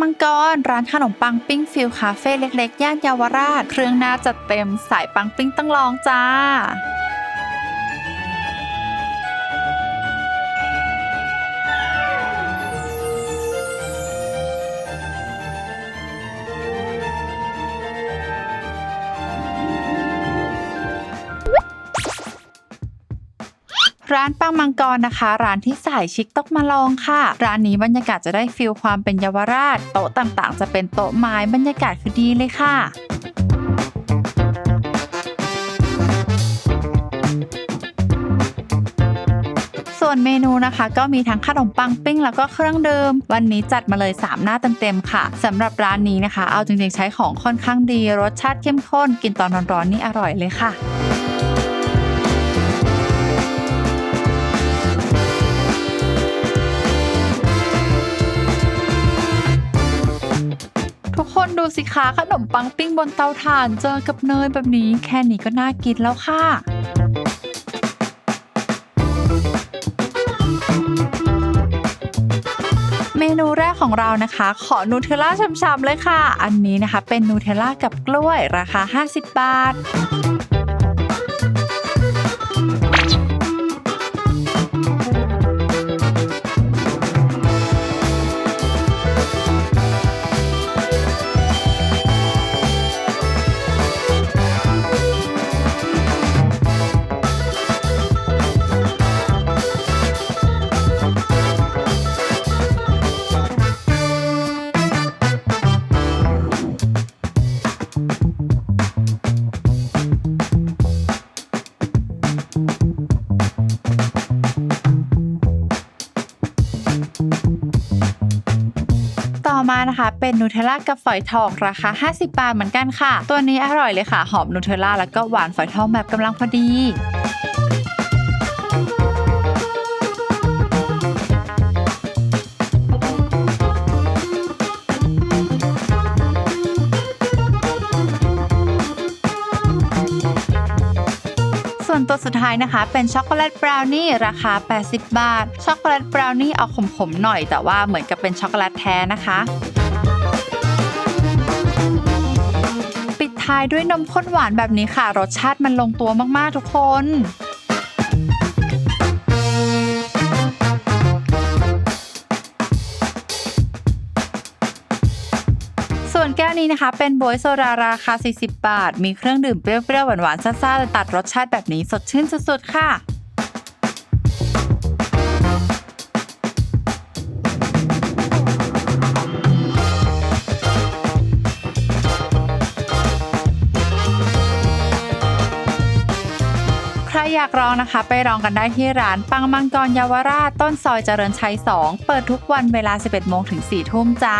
มังกร ร้านขนมปังปิ้งฟิลคาเฟ่เล็กๆ ย่านเยาวราช เครื่องหน้าจัดเต็มสายปังปิ้งต้องลองจ้า ร้านปังมังกรนะคะ ร้านที่สายชิคต้องมาลองค่ะ ร้านนี้บรรยากาศจะได้ฟิลความเป็นเยาวราช โต๊ะต่างๆ จะเป็นโต๊ะไม้บรรยากาศคือดีเลยค่ะส่วนเมนูนะคะก็มีทั้งขนมปังปิ้งแล้วก็เครื่องดื่มวันนี้จัดมาเลย 3 หน้าเต็มๆค่ะสำหรับร้านนี้นะคะ เอาจริงๆใช้ของค่อนข้างดี รสชาติเข้มข้น กินตอนร้อนๆนี่อร่อยเลยค่ะ ทุกคนดูสิคะขนมปังปิ้งบนเตาถ่านเจอกับเนยแบบนี้แค่นี้ก็น่ากินแล้วค่ะเมนูแรกของเรานะคะ ขอนูเทลล่าช้ำๆเลยค่ะ อันนี้นะคะเป็นนูเทลล่ากับกล้วยราคา 50 บาท มานะคะเป็นนูเทลล่ากับฝอยทองราคา 50 บาทเหมือนกันค่ะ ตัวนี้อร่อยเลยค่ะ หอมนูเทลล่าแล้วก็หวานฝอยทองแบบกำลังพอดี วนตัวสุดท้ายนะคะ เป็นช็อกโกแลตบราวนี่ราคา 80 บาท ช็อกโกแลตบราวนี่เอาขมๆหน่อยแต่ว่าเหมือนกับเป็นช็อกโกแลตแท้นะคะปิดท้ายด้วยนมข้นหวานแบบนี้ค่ะ รสชาติมันลงตัวมาก ๆ ทุกคน วนแก้วนี้นะคะ เป็นโบยโซดาราคา 40 บาท มีเครื่องดื่มเปรี้ยวๆ หวานๆ ซ่าๆ แต่ตัดรสชาติแบบนี้สดชื่นสุดๆ ค่ะใครอยากลองนะคะ ไปลองกันได้ที่ร้านปังมังกรเยาวราชต้นซอยเจริญชัย 2 เปิดทุกวันเวลา 11โมงถึง 4 ทุ่มจ้า